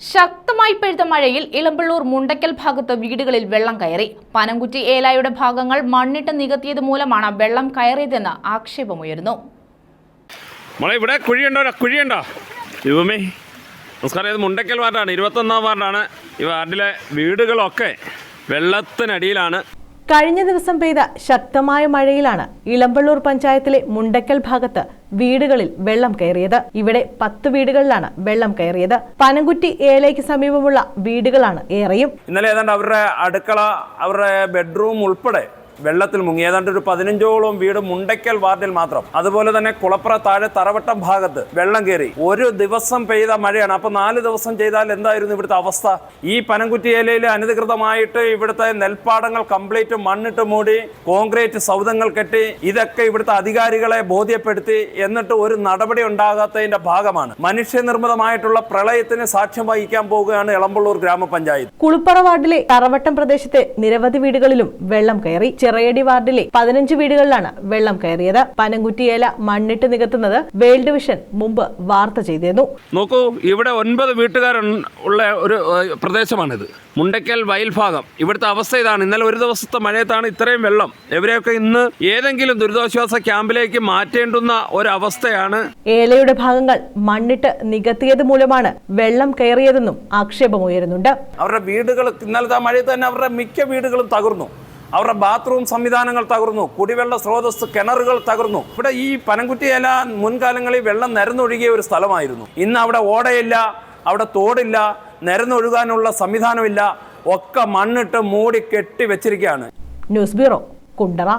ശക്തമായി പെയ്ത മഴയിൽ ഇളമ്പള്ളൂർ മുണ്ടക്കൽ ഭാഗത്ത് വീടുകളിൽ വെള്ളം കയറി. പനംകുറ്റി ഏലായുടെ ഭാഗങ്ങൾ മണ്ണിട്ട് നികത്തിയത് മൂലമാണ് വെള്ളം കയറിയതെന്ന് ആക്ഷേപമുയരുന്നു. ഇവിടെ കുഴിയുണ്ടോ? കുഴിയുണ്ടോ? ഇവമേ നമസ്കാരം. ഇത് മുണ്ടക്കൽ വാർഡാണ്. ഇരുപത്തൊന്നാം വാർഡാണ്. ഈ വാർഡിലെ വീടുകളൊക്കെ വെള്ളത്തിനടിയിലാണ്. കഴിഞ്ഞ ദിവസം പെയ്ത ശക്തമായ മഴയിലാണ് ഇളമ്പള്ളൂർ പഞ്ചായത്തിലെ മുണ്ടക്കൽ ഭാഗത്ത് വീടുകളിൽ വെള്ളം കയറിയത്. ഇവിടെ പത്ത് വീടുകളിലാണ് വെള്ളം കയറിയത്. പനംകുറ്റി ഏലയ്ക്ക് സമീപമുള്ള വീടുകളാണ് ഏറെയും. ഇന്നലെ ഏതാണ്ട് അവരുടെ അടുക്കള അവരുടെ ബെഡ്റൂം ഉൾപ്പെടെ വെള്ളത്തിൽ മുങ്ങി. ഏതാണ്ട് ഒരു പതിനഞ്ചോളം വീട് മുണ്ടയ്ക്കൽ വാർഡിൽ മാത്രം. അതുപോലെ തന്നെ കുളപ്പുറ താഴെ തറവട്ടം ഭാഗത്ത് വെള്ളം കയറി. ഒരു ദിവസം പെയ്ത മഴയാണ്. അപ്പൊ നാല് ദിവസം ചെയ്താൽ എന്തായിരുന്നു ഇവിടുത്തെ അവസ്ഥ? ഈ പനംകുറ്റി ഏലയിൽ അനധികൃതമായിട്ട് ഇവിടുത്തെ നെൽപ്പാടങ്ങൾ കംപ്ലീറ്റ് മണ്ണിട്ട് മൂടി കോൺക്രീറ്റ് സൗധങ്ങൾ കെട്ടി ഇതൊക്കെ ഇവിടുത്തെ അധികാരികളെ ബോധ്യപ്പെടുത്തി എന്നിട്ട് ഒരു നടപടി ഉണ്ടാകാത്തതിന്റെ ഭാഗമാണ്. മനുഷ്യനിർമ്മിതമായിട്ടുള്ള പ്രളയത്തിന് സാക്ഷ്യം വഹിക്കാൻ പോവുകയാണ് എളമ്പള്ളൂർ ഗ്രാമപഞ്ചായത്ത്. കുളിപ്പറ വാർഡിലെ തറവട്ടം പ്രദേശത്തെ നിരവധി വീടുകളിലും വെള്ളം കയറി. ചിറയടി വാർഡിലെ പതിനഞ്ച് വീടുകളിലാണ് വെള്ളം കയറിയത്. പനങ്കുറ്റിയേല മണ്ണിട്ട് നികത്തുന്നത് വേൾഡ് വിഷൻ മുമ്പ് വാർത്ത ചെയ്തിരുന്നു. നോക്കൂ ഇവിടെ ഒൻപത് വീട്ടുകാരൻ ഉള്ള ഒരു പ്രദേശമാണിത്. മുണ്ടയ്ക്കൽ വയൽ ഭാഗം ഇവിടുത്തെ അവസ്ഥ ഇതാണ്. ഇന്നലെ ഒരു ദിവസത്തെ മഴയത്താണ് ഇത്രയും വെള്ളം. ഇവരെയൊക്കെ ഇന്ന് ഏതെങ്കിലും ദുരിതാശ്വാസ ക്യാമ്പിലേക്ക് മാറ്റേണ്ടുന്ന ഒരവസ്ഥയാണ്. ഏലയുടെ ഭാഗങ്ങൾ മണ്ണിട്ട് നികത്തിയത് മൂലമാണ് വെള്ളം കയറിയതെന്നും ആക്ഷേപമുയരുന്നുണ്ട്. അവരുടെ വീടുകൾ ഇന്നലത്തെ മഴയത്ത് തന്നെ അവരുടെ മിക്ക വീടുകളും തകർന്നു. അവരുടെ ബാത്റൂം സംവിധാനങ്ങൾ തകർന്നു കുടിവെള്ള സ്രോതസ് കിണറുകൾ തകർന്നു. ഇവിടെ ഈ പനംകുറ്റി ഇല മുൻകാലങ്ങളിൽ വെള്ളം നിരന്നൊഴുകിയ ഒരു സ്ഥലമായിരുന്നു. ഇന്ന് അവിടെ ഓടയില്ല അവിടെ തോടില്ല നിരന്നൊഴുകാനുള്ള സംവിധാനമില്ല. ഒക്കെ മണ്ണിട്ട് മൂടി കെട്ടി വെച്ചിരിക്കുകയാണ്. News bureau Kundara.